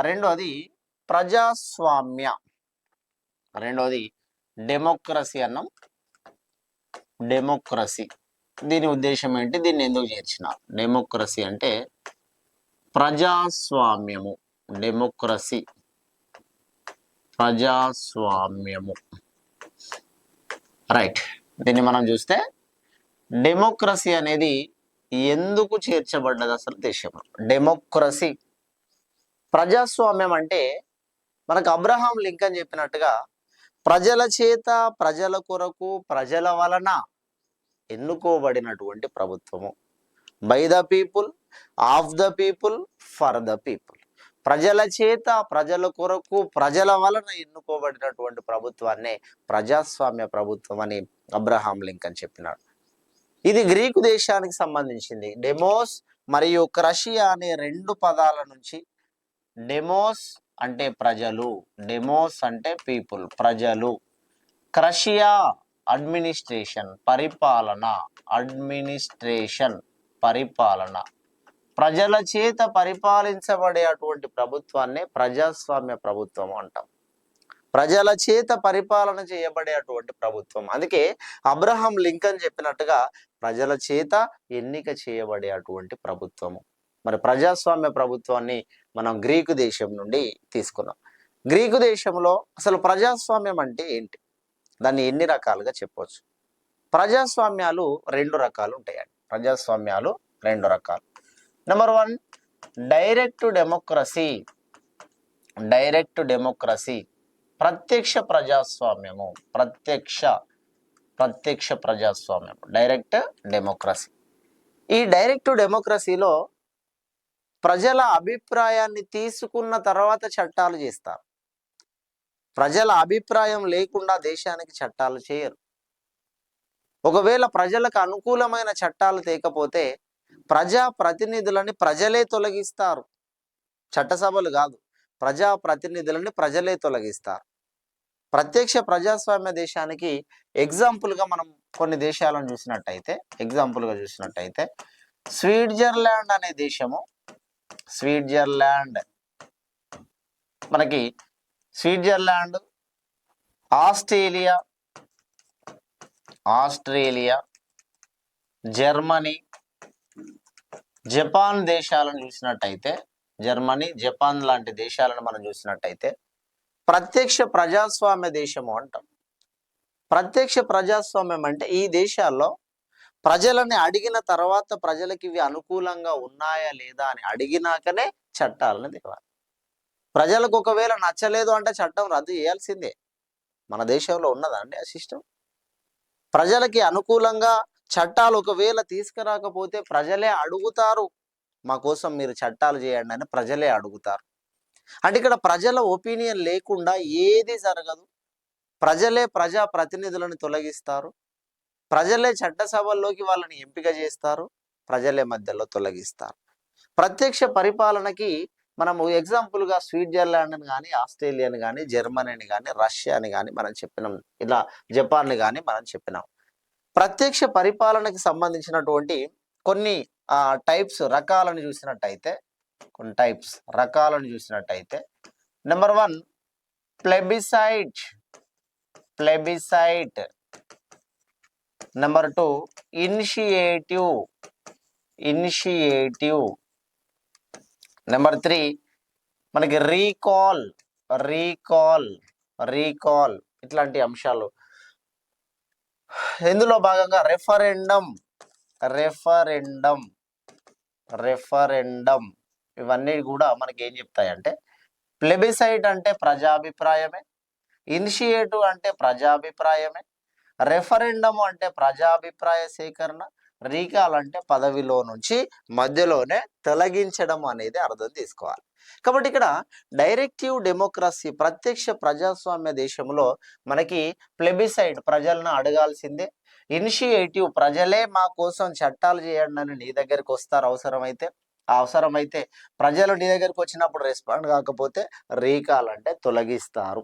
రెండోది ప్రజాస్వామ్య. రెండోది డెమోక్రసీ అన్నాం. డెమోక్రసీ. దీని ఉద్దేశం ఏంటి? దీన్ని ఎందుకు చేర్చిన? డెమోక్రసీ అంటే ప్రజాస్వామ్యము. డెమోక్రసీ. ప్రజాస్వామ్యము. రైట్. దీన్ని మనం చూస్తే డెమోక్రసీ అనేది ఎందుకు చేర్చబడ్డది అసలు దేశంలో? డెమోక్రసీ. ప్రజాస్వామ్యం అంటే మనకు అబ్రహాం లింకన్ చెప్పినట్టుగా ప్రజల చేత ప్రజల కొరకు ప్రజల వలన ఎన్నుకోబడినటువంటి ప్రభుత్వము. By the people of the people for the people ప్రజల చేత ప్రజల కొరకు ప్రజల వలన ఎన్నుకోబడినటువంటి ప్రభుత్వాన్నే ప్రజాస్వామ్య ప్రభుత్వం అని అబ్రహాం లింకన్ చెప్పినాడు. ఇది గ్రీకు దేశానికి సంబంధించింది. డెమోస్ మరియు క్రషియా అనే రెండు పదాల నుంచి డెమోస్ అంటే ప్రజలు డెమోస్ అంటే పీపుల్ ప్రజలు. క్రషియా అడ్మినిస్ట్రేషన్ పరిపాలన అడ్మినిస్ట్రేషన్ పరిపాలన. ప్రజల చేత పరిపాలించబడే అటువంటి ప్రభుత్వాన్నే ప్రజాస్వామ్య ప్రభుత్వం అంటాం. ప్రజల చేత పరిపాలన చేయబడే అటువంటి ప్రభుత్వం. అందుకే అబ్రహం లింకన్ చెప్పినట్టుగా ప్రజల చేత ఎన్నిక చేయబడే అటువంటి ప్రభుత్వము. మరి ప్రజాస్వామ్య ప్రభుత్వాన్ని మనం గ్రీకు దేశం నుండి తీసుకున్నాం. గ్రీకు దేశంలో అసలు ప్రజాస్వామ్యం అంటే ఏంటి? దాన్ని ఎన్ని రకాలుగా చెప్పవచ్చు ప్రజాస్వామ్యాలు రెండు రకాలు ఉంటాయండి. ప్రజాస్వామ్యాలు రెండు రకాలు. Number one direct democracy direct democracy ప్రత్యక్ష ప్రజాస్వామ్యము. ప్రత్యక్ష ప్రత్యక్ష ప్రజాస్వామ్యం డైరెక్ట్ డెమోక్రసీ ఈ డైరెక్ట్ డెమోక్రసీలో ప్రజల అభిప్రాయాన్ని తీసుకున్న తర్వాత చట్టాలు చేస్తారు. ప్రజల అభిప్రాయం లేకుండా దేశానికి చట్టాలు చేయరు. ఒకవేళ ప్రజలకు అనుకూలమైన చట్టాలు తేకపోతే ప్రజా ప్రతినిధులని ప్రజలే తొలగిస్తారు. చట్టసభలు కాదు. ప్రజా ప్రతినిధులని ప్రజలే తొలగిస్తారు. ప్రత్యక్ష ప్రజాస్వామ్య దేశానికి ఎగ్జాంపుల్గా మనం కొన్ని దేశాలను చూసినట్టయితే ఎగ్జాంపుల్గా చూసినట్టయితే స్విట్జర్లాండ్ అనే దేశము స్విట్జర్లాండ్. మనకి Switzerland Australia Australia Germany Japan దేశాలను చూసినట్టయితే జర్మనీ జపాన్ లాంటి దేశాలను మనం చూసినట్టయితే ప్రత్యక్ష ప్రజాస్వామ్య దేశము అంటాం. ప్రత్యక్ష ప్రజాస్వామ్యం అంటే ఈ దేశాల్లో ప్రజలని అడిగిన తర్వాత ప్రజలకి ఇవి అనుకూలంగా ఉన్నాయా లేదా అని అడిగినాకనే చట్టాలను తేవాలి ప్రజలకు ఒకవేళ నచ్చలేదు అంటే చట్టం రద్దు చేయాల్సిందే. మన దేశంలో ఉన్నదా అండి ఆ సిస్టమ్? ప్రజలకి అనుకూలంగా చట్టాలు ఒకవేళ తీసుకురాకపోతే ప్రజలే అడుగుతారు మా కోసం మీరు చట్టాలు చేయండి అని ప్రజలే అడుగుతారు. అంటే ఇక్కడ ప్రజల ఒపీనియన్ లేకుండా ఏది జరగదు. ప్రజలే ప్రజా ప్రతినిధులను తొలగిస్తారు. ప్రజలే చట్టసభల్లోకి వాళ్ళని ఎంపిక చేస్తారు ప్రజలే మధ్యలో తొలగిస్తారు. ప్రత్యక్ష పరిపాలనకి మనము ఎగ్జాంపుల్గా స్విట్జర్లాండ్ని కానీ ఆస్ట్రేలియాని కానీ జర్మనీని కానీ రష్యాని కానీ మనం చెప్పినాం. ఇలా జపాన్ని కానీ మనం చెప్పినాం. ప్రత్యక్ష పరిపాలనకి సంబంధించినటువంటి కొన్ని టైప్స్ రకాలను చూసినట్టయితే కొన్ని టైప్స్ రకాలను చూసినట్టయితే number one plebiscite plebiscite number two initiative initiative number three మనకి రీకాల్ రీకాల్ రీకాల్ ఇట్లాంటి అంశాలు. ఇందులో భాగంగా రెఫరెండం రెఫరెండం రెఫరెండం ఇవన్నీ కూడా మనకి ఏం చెప్తాయంటే ప్లెబిసైట్ అంటే ప్రజాభిప్రాయమే ఇనిషియేటివ్ అంటే ప్రజాభిప్రాయమే రెఫరెండం అంటే ప్రజాభిప్రాయ సేకరణ రీకాల్ అంటే పదవిలో నుంచి మధ్యలోనే తొలగించడం అనేది అర్థం తీసుకోవాలి. కాబట్టి ఇక్కడ డైరెక్టివ్ డెమోక్రసీ ప్రత్యక్ష ప్రజాస్వామ్య దేశంలో మనకి ప్లెబిసైడ్ ప్రజలను అడగాల్సిందే. ఇనిషియేటివ్ ప్రజలే మా కోసం చట్టాలు చేయండి అని నీ దగ్గరికి వస్తారు అవసరమైతే. అవసరమైతే ప్రజలు నీ దగ్గరికి వచ్చినప్పుడు రెస్పాండ్ కాకపోతే రీకాల్ అంటే తొలగిస్తారు.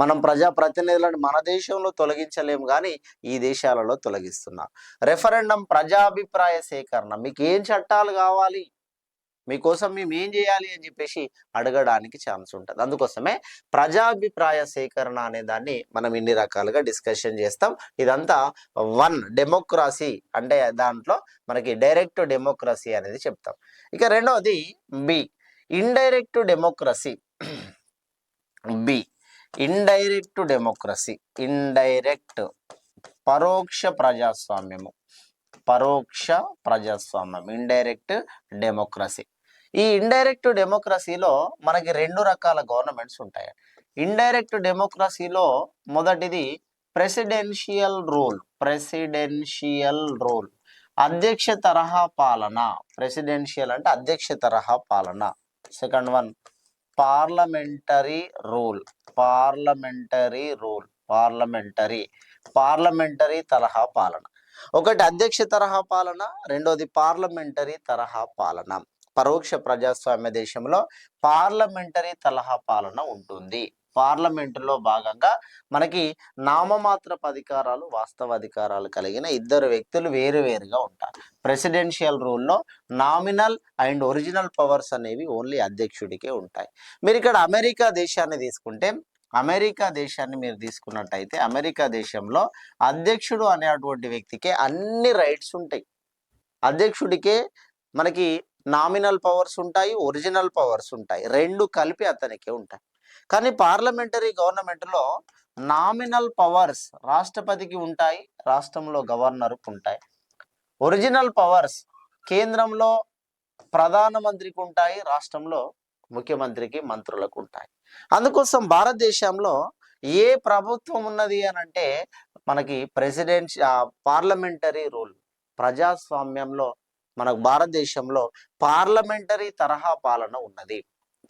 మనం ప్రజా ప్రతినిధులను మన దేశంలో తొలగించలేము కానీ ఈ దేశాలలో తొలగిస్తున్నాం. రెఫరెండం ప్రజాభిప్రాయ సేకరణ. మీకు ఏం చట్టాలు కావాలి? మీకోసం మేము ఏం చేయాలి అని చెప్పేసి అడగడానికి ఛాన్స్ ఉంటుంది. అందుకోసమే ప్రజాభిప్రాయ సేకరణ అనే దాన్ని మనం ఇన్ని రకాలుగా డిస్కషన్ చేస్తాం. ఇదంతా వన్ డెమోక్రసీ అంటే దాంట్లో మనకి డైరెక్ట్ డెమోక్రసీ అనేది చెప్తాం. ఇక రెండవది B indirect democracy. B indirect democracy indirect పరోక్ష ప్రజాస్వామ్యము. పరోక్ష ప్రజాస్వామ్యం ఇండైరెక్ట్ డెమోక్రసీ ఈ ఇండైరెక్ట్ డెమోక్రసీలో మనకి రెండు రకాల గవర్నమెంట్స్ ఉంటాయి. ఇండైరెక్ట్ డెమోక్రసీలో మొదటిది ప్రెసిడెన్షియల్ రూల్ ప్రెసిడెన్షియల్ రూల్ అధ్యక్ష తరహా పాలన ప్రెసిడెన్షియల్ అంటే అధ్యక్ష తరహా పాలన. Second one parliamentary rule parliamentary rule parliamentary parliamentary తరహా పాలన. ఒకటి అధ్యక్ష తరహా పాలన రెండోది పార్లమెంటరీ తరహా పాలన. పరోక్ష ప్రజాస్వామ్య దేశంలో పార్లమెంటరీ తరహా పాలన ఉంటుంది. పార్లమెంటులో భాగంగా మనకి నామమాత్రపు అధికారాలు వాస్తవ అధికారాలు కలిగిన ఇద్దరు వ్యక్తులు వేరు వేరుగా ఉంటారు. ప్రెసిడెన్షియల్ రూల్లో నామినల్ అండ్ ఒరిజినల్ పవర్స్ అనేవి ఓన్లీ అధ్యక్షుడికే ఉంటాయి. మీరు ఇక్కడ అమెరికా దేశాన్ని తీసుకుంటే అమెరికా దేశాన్ని మీరు తీసుకున్నట్టయితే అమెరికా దేశంలో అధ్యక్షుడు అనేటువంటి వ్యక్తికే అన్ని రైట్స్ ఉంటాయి. అధ్యక్షుడికే మనకి నామినల్ పవర్స్ ఉంటాయి ఒరిజినల్ పవర్స్ ఉంటాయి. రెండు కలిపి అతనికే ఉంటాయి. కానీ పార్లమెంటరీ గవర్నమెంట్లో నామినల్ పవర్స్ రాష్ట్రపతికి ఉంటాయి రాష్ట్రంలో గవర్నర్కు ఉంటాయి. ఒరిజినల్ పవర్స్ కేంద్రంలో ప్రధానమంత్రికి ఉంటాయి రాష్ట్రంలో ముఖ్యమంత్రికి మంత్రులకు ఉంటాయి. అందుకోసం భారతదేశంలో ఏ ప్రభుత్వం ఉన్నది అని అంటే మనకి ప్రెసిడెంట్ పార్లమెంటరీ రూల్. ప్రజాస్వామ్యంలో మనకు భారతదేశంలో పార్లమెంటరీ తరహా పాలన ఉన్నది.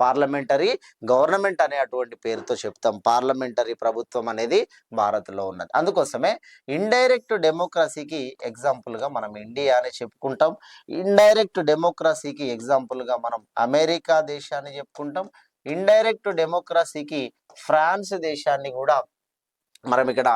పార్లమెంటరీ గవర్నమెంట్ అనే అటువంటి పేరుతో చెప్తాం. పార్లమెంటరీ ప్రభుత్వం అనేది భారత్లో ఉన్నది. అందుకోసమే ఇండైరెక్ట్ డెమోక్రసీకి ఎగ్జాంపుల్గా మనం ఇండియా అని చెప్పుకుంటాం. ఇండైరెక్ట్ డెమోక్రసీకి ఎగ్జాంపుల్గా మనం అమెరికా దేశాన్ని చెప్పుకుంటాం. ఇండైరెక్ట్ డెమోక్రసీకి ఫ్రాన్స్ దేశాన్ని కూడా మనం ఇక్కడ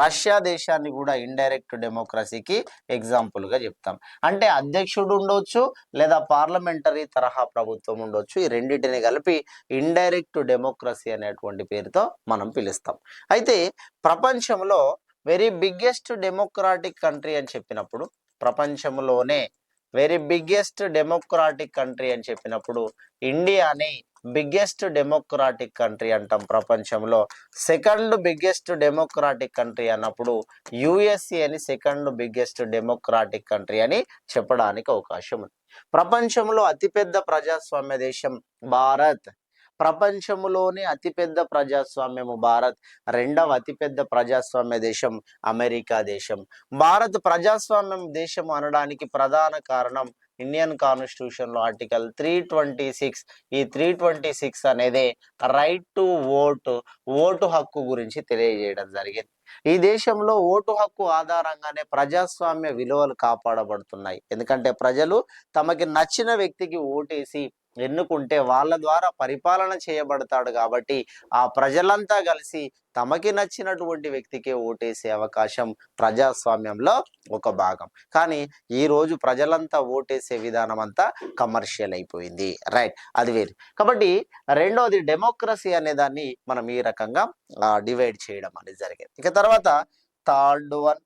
రష్యా దేశాన్ని కూడా ఇండైరెక్ట్ డెమోక్రసీకి ఎగ్జాంపుల్గా చెప్తాం. అంటే అధ్యక్షుడు ఉండొచ్చు లేదా పార్లమెంటరీ తరహా ప్రభుత్వం ఉండొచ్చు ఈ రెండింటిని కలిపి ఇండైరెక్ట్ డెమోక్రసీ అనేటువంటి పేరుతో మనం పిలుస్తాం. అయితే ప్రపంచంలో వెరీ బిగ్గెస్ట్ డెమోక్రాటిక్ కంట్రీ అని చెప్పినప్పుడు ప్రపంచంలోనే వెరీ బిగ్గెస్ట్ డెమోక్రాటిక్ కంట్రీ అని చెప్పినప్పుడు ఇండియాని బిగ్గెస్ట్ డెమోక్రాటిక్ కంట్రీ అంటాం ప్రపంచంలో. సెకండ్ బిగ్గెస్ట్ డెమోక్రాటిక్ కంట్రీ అన్నప్పుడు యుఎస్ఏ అని సెకండ్ బిగ్గెస్ట్ డెమోక్రాటిక్ కంట్రీ అని చెప్పడానికి అవకాశం ఉంది. ప్రపంచంలో అతిపెద్ద ప్రజాస్వామ్య దేశం భారత్. ప్రపంచంలోనే అతిపెద్ద ప్రజాస్వామ్యము భారత్. రెండవ అతిపెద్ద ప్రజాస్వామ్య దేశం అమెరికా దేశం. భారత్ ప్రజాస్వామ్యం దేశం అనడానికి ప్రధాన కారణం ఇండియన్ కాన్స్టిట్యూషన్లో ఆర్టికల్ త్రీ ట్వంటీ సిక్స్ ఈ త్రీ ట్వంటీ సిక్స్ అనేది రైట్ టు ఓటు ఓటు హక్కు గురించి తెలియజేయడం జరిగింది. ఈ దేశంలో ఓటు హక్కు ఆధారంగానే ప్రజాస్వామ్య విలువలు కాపాడబడుతున్నాయి. ఎందుకంటే ప్రజలు తమకి నచ్చిన వ్యక్తికి ఓటేసి ఎన్నుకుంటే వాళ్ళ ద్వారా పరిపాలన చేయబడతాడు కాబట్టి ఆ ప్రజలంతా కలిసి తమకి నచ్చినటువంటి వ్యక్తికే ఓటేసే అవకాశం ప్రజాస్వామ్యంలో ఒక భాగం. కానీ ఈ రోజు ప్రజలంతా ఓటేసే విధానం అంతా కమర్షియల్ అయిపోయింది. రైట్. అది వేరు. కాబట్టి రెండోది డెమోక్రసీ అనే దాన్ని మనం ఈ రకంగా డివైడ్ చేయడం అనేది జరిగింది. ఇక తర్వాత థర్డ్ వన్